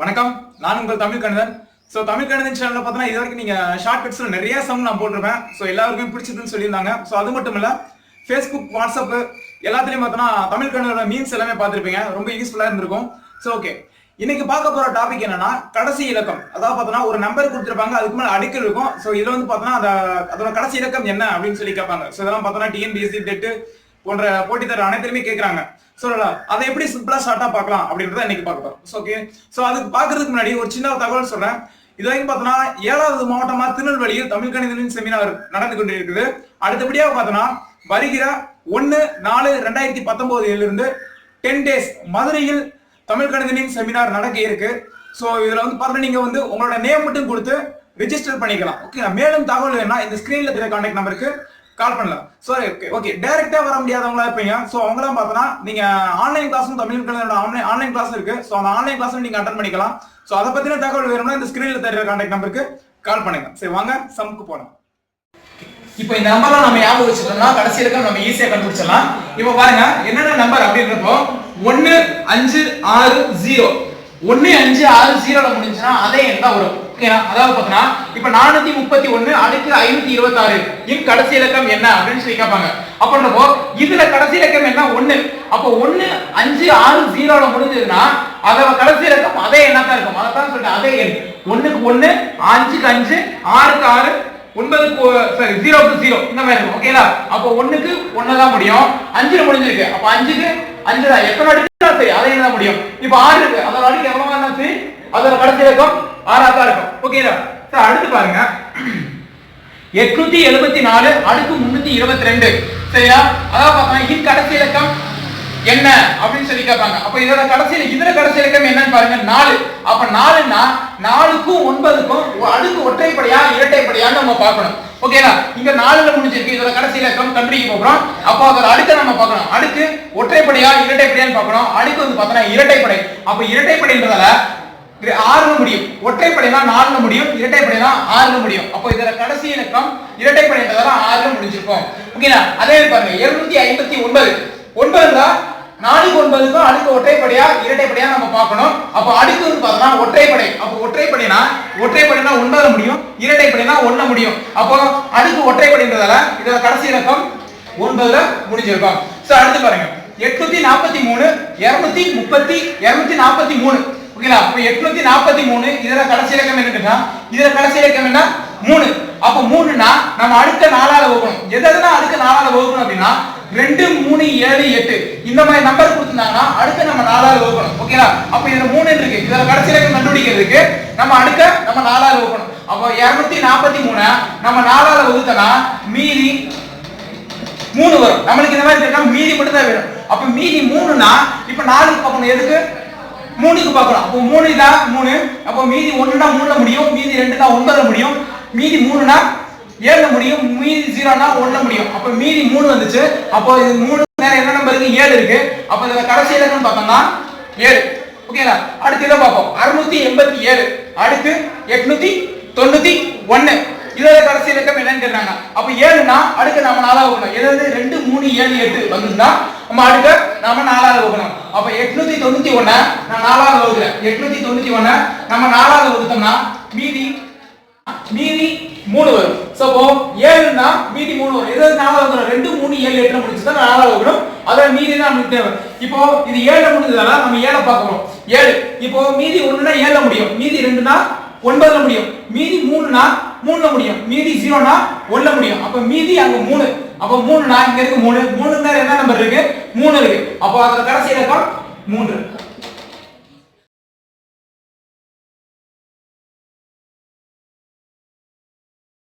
வணக்கம். நான் உங்கள் தமிழ் கணிதன் ஸோ தமிழ் கணிதன் சேனலில் பார்த்தீங்கன்னா இது வரைக்கும் நீங்கள் ஷார்ட் கட்ஸ்ல நிறைய சம் நான் போட்டிருப்பேன். ஸோ எல்லாருக்கும் பிடிச்சதுன்னு சொல்லியிருந்தாங்க. ஸோ அது மட்டும் இல்லை ஃபேஸ்புக் வாட்ஸ்அப் எல்லாத்துலேயும் பார்த்தோன்னா தமிழ் கணிதனோட மீன்ஸ் எல்லாமே பார்த்துருப்பீங்க. ரொம்ப யூஸ்ஃபுல்லாக இருந்திருக்கும். ஸோ ஓகே இன்னைக்கு பார்க்க போகிற டாபிக் என்னன்னா கடைசி இலக்கம். அதாவது பார்த்தோன்னா ஒரு நம்பர் கொடுத்துருப்பாங்க. அதுக்கு மேலே அடுக்கல் இருக்கும். ஸோ இதில் வந்து பார்த்தோன்னா அதை அதோட கடைசி இலக்கம் என்ன அப்படின்னு சொல்லி கேட்பாங்க. ஸோ இதெல்லாம் பார்த்தோன்னா டிஎன்பிஎஸ்சி டெட்டு போன்ற போட்டித்தர அனைத்துலையுமே கேட்குறாங்க. சொல்லலாம் அதை எப்படி சிம்பிளா ஷார்ட்டா பார்க்கலாம் அப்படின்றத இன்னைக்கு பார்க்க போறோம். ஓகே ஸோ அதுக்கு பார்க்கறதுக்கு முன்னாடி ஒரு சின்ன தகவல் சொல்றேன். இது வரைக்கும் பார்த்தோன்னா ஏழாவது மாவட்டமா திருநெல்வேலியில் தமிழ் கணிதனின் செமினார் நடந்து கொண்டு இருக்குது. அடுத்தபடியாக பார்த்தோன்னா வருகிற ஒன்னு நாலு ரெண்டாயிரத்தி பத்தொன்பதுல இருந்து டென் டேஸ் மதுரையில் தமிழ் கணிதனின் செமினார் நடக்க இருக்கு. ஸோ இதுல வந்து பார்த்தா நீங்க வந்து உங்களோட நேம் மட்டும் கொடுத்து ரிஜிஸ்டர் பண்ணிக்கலாம். ஓகே மேலும் தகவல் வேணா இந்த ஸ்கிரீன்ல தெரிய கான்டாக்ட் நம்பருக்கு கால் பண்ணலாம் சாரி ஓகே ஓகே டைரக்டா வர முடியாதவங்களா இருப்பீங்க. ஸோ அவங்களாம் பார்த்தோன்னா நீங்க ஆன்லைன் கிளாஸும் தமிழ் கணிதனோட ஆன்லைன் ஆன்லைன் கிளாஸ் இருக்கு. ஸோ அந்த ஆன்லைன் கிளாஸ் நீங்க அட்டன் பண்ணிக்கலாம். ஸோ அதை பத்தின தகவல் வேணும்னா இந்த ஸ்கிரீன்ல தெரிய கான்டாக்ட் நம்பருக்கு கால் பண்ணுங்க. சரி வாங்க சமுக்கு போலாம். இப்போ இந்த நம்பர்லாம் நம்ம ஞாபகம் வச்சுட்டோம்னா கடைசி இருக்க நம்ம ஈஸியா கண்டுபிடிச்சிடலாம். இப்போ பாருங்க என்னென்ன நம்பர் அப்படின்றப்போ ஒன்னு அஞ்சு ஆறு ஜீரோ ஒன்னு அஞ்சு ஆறு ஜீரோல முடிஞ்சுன்னா அதே எண் தான் வரும் அதாவது பார்த்தோன்னா இப்போ நானூத்தி முப்பத்தி ஒன்னு அடுக்கு ஐநூத்தி இருபத்தி ஆறு இன் கடைசி இலக்கம் என்ன அப்படின்னு சொல்லி கேட்பாங்க. அப்படின்றப்போ இதுல கடைசி இலக்கம் என்ன? ஒண்ணு. அப்போ ஒண்ணு அஞ்சு ஆறு ஜீரோல முடிஞ்சதுன்னா அதை கடைசி இலக்கம் அதே எண்ணா தான் இருக்கும். அதான் சொல்லிட்டு அதே எண். ஒண்ணுக்கு ஒண்ணு அஞ்சுக்கு அஞ்சு ஆறுக்கு ஆறு ஒன்பதுக்கு சாரி ஜீரோக்கு ஜீரோ இந்த மாதிரி இருக்கும் ஓகேங்களா அப்போ ஒண்ணுக்கு ஒன்னு தான் முடியும். அஞ்சுல முடிஞ்சிருக்கு. அப்போ அஞ்சுக்கு அஞ்சு தான் எத்தனை அடுக்கு சரி அதே தான் முடியும். இப்போ ஆறு இருக்கு. அதோட அடுக்கு எவ்வளவு சரி அதோட கடைசி இருக்கும். ஆறா தான் இருக்கும். ஓகேங்களா சார் அடுத்து பாருங்க. எட்நூத்தி எழுபத்தி நாலு அடுக்கு முன்னூத்தி இருபத்தி ரெண்டு. சரியா? அதாவது பார்த்தோம்னா இன் கடைசி இலக்கம் என்ன? அப்படின்னு சொல்லி கேட்பாங்க. அப்ப இதோட கடைசியில இதுல கடைசி இலக்கம் என்னன்னு பாருங்க நாலு. அப்ப நாலுன்னா நாலுக்கும் ஒன்பதுக்கும் அடுக்கு ஒற்றைப்படியா இரட்டைப்படியான்னு நம்ம பார்க்கணும். ஓகேங்களா இங்க நாலுல முடிஞ்சிருக்கு. இதோட கடைசி இலக்கம் கண்டுபிடிக்க போகிறோம். அப்போ அதோட அடுக்க நம்ம பார்க்கணும். அடுக்கு ஒற்றைப்படியா இரட்டைப்படியான்னு பார்க்கணும். அடுக்கு வந்து பார்த்தோம்னா இரட்டைப்படை. அப்ப இரட்டைப்படைன்றதால இது ஆறுல முடியும். ஒற்றைப்படைனா நாலுல முடியும் இரட்டைப்படைனா ஆறுல முடியும். அப்போ இதுல கடைசி இலக்கம் இரட்டைப்படைன்றதால ஆறுல முடிஞ்சிருக்கும். ஓகேங்களா அதே பாருங்க இருநூத்தி ஐம்பத்தி ஒன்பது. ஒன்பதுல நாலுக்கு ஒன்பதுக்கும் அடுக்கு ஒற்றைப்படையா இரட்டைப்படையா நம்ம பார்க்கணும். அப்போ அடுக்கு பார்த்தோம்னா ஒற்றைப்படை. அப்போ ஒற்றைப்படைனா ஒற்றைப்படைனா ஒன்பதுல முடியும் இரட்டைப்படைனா ஒண்ணுல முடியும். அப்போ அடுக்கு ஒற்றைப்படைன்றதால இதோட கடைசி இலக்கம் ஒன்பதுல முடிஞ்சிருக்கும். சோ அடுத்து பாருங்க. எட்நூத்தி நாற்பத்தி மூணு இருநூத்தி முப்பத்தி இருநூத்தி நாற்பத்தி மூணு ஓகேங்களா? அப்ப எட்நூத்தி நாற்பத்தி மூணு இதுல கடைசி இலக்கம் என்னன்னா இதுல கடைசி இலக்கம் என்ன? மூணு. அப்ப மூணுனா நம்ம அடுத்த நாளால வகுக்கணும். எது எதுனா அடுத்த நாளால வகுக்கணும் அப்படின்னா ரெண்டு மூணு ஏழு எட்டு. இந்த மாதிரி நம்பர் கொடுத்திருந்தாங்கன்னா அடுத்து நம்ம நாலாவது வகுக்கணும். ஓகேங்களா அப்ப இதுல மூணு இருக்கு. இதுல கடைசியில கண்டுபிடிக்கிறதுக்கு நம்ம அடுக்க நம்ம நாலாவது வகுக்கணும். அப்போ இருநூத்தி நாற்பத்தி மூணு நம்ம நாலாவது வகுத்தனா மீதி மூணு வரும். நம்மளுக்கு இந்த மாதிரி மீதி மட்டும் தான் வேணும். அப்ப மீதி மூணுனா இப்ப நாலுக்கு பார்க்கணும். எதுக்கு? மூணுக்கு பார்க்கணும் அப்போ மூணு தான் மூணு அப்போ மீதி ஒன்றுனா மூணுல முடியும். மீதி ரெண்டுனா ஒன்பதுல முடியும். மீதி மூணுனா ஏழு முடியும் மீதி ஜீரோனா ஒண்ணுல முடியும். அப்ப மீதி மூணு வந்துச்சு. அப்போ இது மூணு நேரம் என்ன நம்பர் இருக்கு? ஏழு இருக்கு. அப்ப இதுல கடைசி இலக்கம் பார்த்தோம்னா ஏழு. ஓகேங்களா அடுத்து இதை பார்ப்போம். அறுநூத்தி எண்பத்தி ஏழு. அடுத்து எட்நூத்தி தொண்ணூத்தி ஒன்னு இதோட கடைசி இலக்கம் என்னன்னு கேட்டாங்க அப்ப ஏழுனா அடுக்க நம்ம நாலாவது வைக்கணும் எதாவது ரெண்டு மூணு ஏழு எட்டு வந்துருந்தா நம்ம அடுக்க நாம நாலாவது வைக்கணும் அப்ப எட்நூத்தி தொண்ணூத்தி ஒண்ண நான் நாலாவது வகுக்கிறேன். எட்நூத்தி தொண்ணூத்தி ஒண்ண நம்ம நாலாவது வகுத்தோம்னா மீதி மீதி மூணு வரும். சோ அப்போ ஏழுனா மீதி மூணு வரும். ஏதாவது நாலாவது வரும் ரெண்டு மூணு ஏழு எட்டு முடிச்சுதான் நாலாவது வரும் அதோட மீதி தான் நமக்கு தேவை. இப்போ இது ஏழு முடிஞ்சதால நம்ம ஏழை பார்க்கணும் ஏழு. இப்போ மீதி ஒண்ணுனா ஏழு முடியும். மீதி ரெண்டுனா ஒன்பதுல முடியும். மீதி மூணுனா மூணுல முடியும். மீதி ஜீரோனா ஒண்ணுல முடியும். அப்ப மீதி அங்க மூணு. அப்ப மூணுனா இங்க இருக்கு மூணு. மூணு என்ன நம்பர் இருக்கு? மூணு இருக்கு. அப்போ அதோட கடைசி இலக்கம் மூன்று.